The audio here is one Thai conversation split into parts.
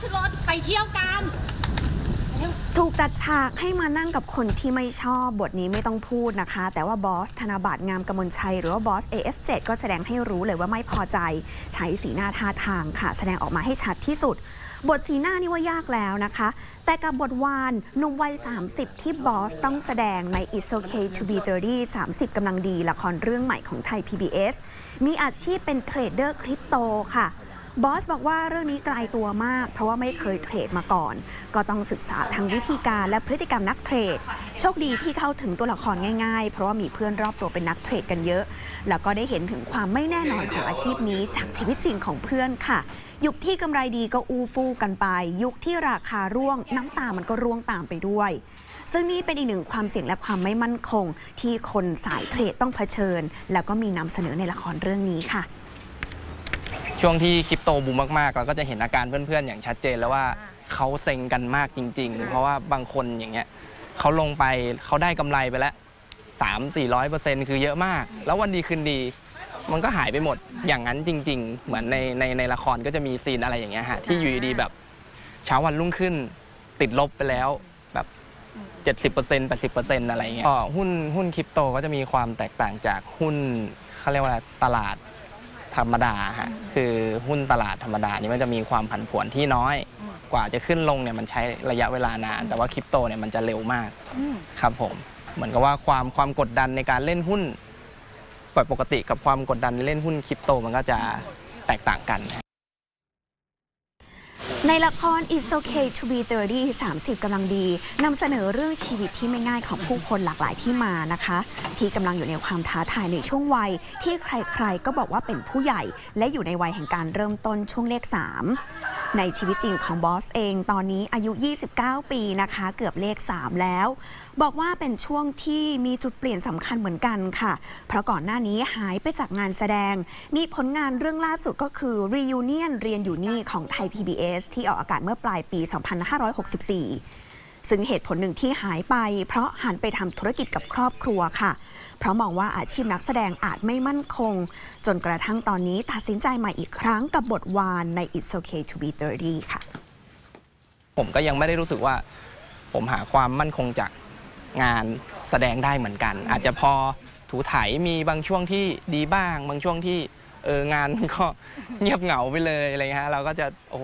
ขึ้นรถไปเที่ยวกันถูกจัดฉากให้มานั่งกับคนที่ไม่ชอบบทนี้ไม่ต้องพูดนะคะ แต่ว่าบอสธนาบัตรงามกมลชัย หรือว่าบอส AF7 ก็แสดงให้รู้เลยว่าไม่พอใจ ใช้สีหน้าท่าทางค่ะ แสดงออกมาให้ชัดที่สุด บทสีหน้านี่ว่ายากแล้วนะคะ แต่กับบทวานหนุ่มวัย 30 ที่บอสต้องแสดงใน It's Okay to be 30 30กำลังดีละครเรื่องใหม่ของไทย PBS มีอาชีพเป็นเทรดเดอร์คริปโตค่ะ บอสบอกว่าเรื่องนี้ไกลตัวมาก เพราะว่าไม่เคยเทรดมาก่อน ก็ต้องศึกษาทั้งวิธีการและพฤติกรรมนักเทรด โชคดีที่เข้าถึงตัวละครง่ายๆ เพราะว่ามีเพื่อนรอบตัวเป็นนักเทรดกันเยอะ แล้วก็ได้เห็นถึงความไม่แน่นอนของอาชีพนี้จากชีวิตจริงของเพื่อนค่ะ ยุคที่กำไรดีก็อูฟู่กันไป ยุคที่ราคาร่วง น้ำตามันก็ร่วงตามไปด้วยซึ่งนี่เป็นอีกหนึ่งความเสี่ยงและความไม่มั่นคง ที่คนสายเทรดต้องเผชิญ แล้วก็มีนำเสนอในละครเรื่องนี้ค่ะ ช่วงที่คริปโตบูมมากๆ เราก็จะเห็นอาการเพื่อนๆ อย่างชัดเจนแล้วว่าเขาเซ็งกันมากจริง ๆ เพราะว่าบางคนอย่างเงี้ยเขาลงไปเขาได้กำไรไปแล้วสามสี่ร้อยเปอร์เซ็นต์คือเยอะมาก แล้ววันดีคืนดี มันก็หายไปหมดอย่างนั้นจริง ๆ เหมือนในในในละครก็จะมีซีนอะไรอย่างเงี้ยฮะที่อยู่ดีๆแบบเช้าวันรุ่งขึ้นติดลบไปแล้วแบบ70% 80%อะไรเงี้ยก็หุ้นหุ้นคริปโตก็จะมีความแตกต่างจากหุ้นเขาเรียกว่าอะไรตลาด ธรรมดาฮะคือหุ้นตลาดธรรมดานี่มันจะมีความผันผวนที่น้อย กว่าจะขึ้นลงเนี่ยมันใช้ระยะเวลานาน แต่ว่าคริปโตเนี่ยมันจะเร็วมากครับผม เหมือนกับว่าความความกดดันในการเล่นหุ้นปกติกับความกดดันในเล่นหุ้นคริปโตมันก็จะแตกต่างกัน ในละคร It's Okay to be 30 30กำลังดีนำเสนอเรื่องชีวิตที่ไม่ง่ายของผู้คนหลากหลายที่มานะคะ ที่กำลังอยู่ในความท้าทายในช่วงวัย ที่ใครๆ ก็บอกว่าเป็นผู้ใหญ่ และอยู่ในวัยแห่งการเริ่มต้นช่วงเลข 3 ในชีวิตจริงของบอสเองตอนนี้อายุ 29 ปีนะคะ เกือบเลข 3 แล้ว บอกว่าเป็นช่วงที่มีจุดเปลี่ยนสำคัญเหมือนกันค่ะ เพราะก่อนหน้านี้หายไปจากงานแสดง มีผลงานเรื่องล่าสุดก็คือ Reunion เรียนอยู่นี่ของไทย PBS ที่ออกอากาศเมื่อปลายปี 2564 ซึ่งเหตุผลหนึ่งที่หายไป เพราะหันไปทำธุรกิจกับครอบครัวค่ะ เพราะมองว่าอาชีพนักแสดงอาจไม่มั่นคง จนกระทั่งตอนนี้ตัดสินใจใหม่อีกครั้งกับบทวานใน It's Okay to be 30 ค่ะ ผมก็ยังไม่ได้รู้สึกว่า ผมหาความมั่นคงจากงานแสดงได้เหมือนกัน อาจจะพอถูไถมีบางช่วงที่ดีบ้าง บางช่วงที่เอองานมันก็เงียบเหงาไปเลยอะไรเงี้ยเราก็จะโอ้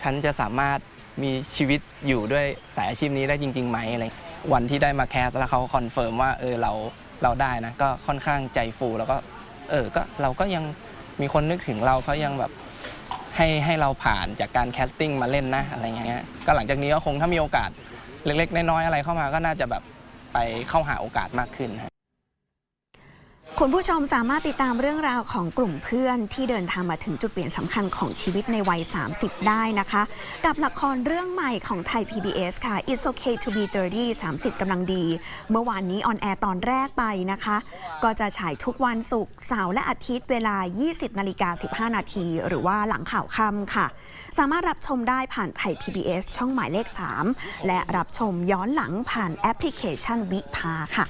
ฉันจะสามารถ มีชีวิตอยู่ด้วยสายอาชีพนี้ได้จริงๆไหมอะไรวันที่ได้มาแคสแล้วเขาคอนเฟิร์มว่าเออเราเราได้นะก็ค่อนข้างใจฟูแล้วก็เออก็เราก็ยังมีคนนึกถึงเราเขายังแบบให้ให้เราผ่านจากการแคสติ้งมาเล่นนะอะไรเงี้ยก็หลังจากนี้ก็คงถ้ามีโอกาสเล็กๆน้อยๆอะไรเข้ามาก็น่าจะแบบไปเข้าหาโอกาสมากขึ้นฮะ คุณผู้ชมสามารถติดตามเรื่องราวของกลุ่มเพื่อนที่เดินทางมาถึงจุดเปลี่ยนสำคัญของชีวิตในวัย 30 ได้นะคะ กับละครเรื่องใหม่ของไทย PBS ค่ะ It's Okay to be 30 30กำลังดี เมื่อวานนี้ออนแอร์ตอนแรกไปนะคะ ก็จะฉายทุกวันศุกร์เสาร์และอาทิตย์เวลา 20นาฬิกา15 นาที หรือว่าหลังข่าวค่ำค่ะ สามารถรับชมได้ผ่านไทย PBS ช่องหมายเลข 3 และรับชมย้อนหลังผ่านแอปพลิเคชันวิภาค่ะ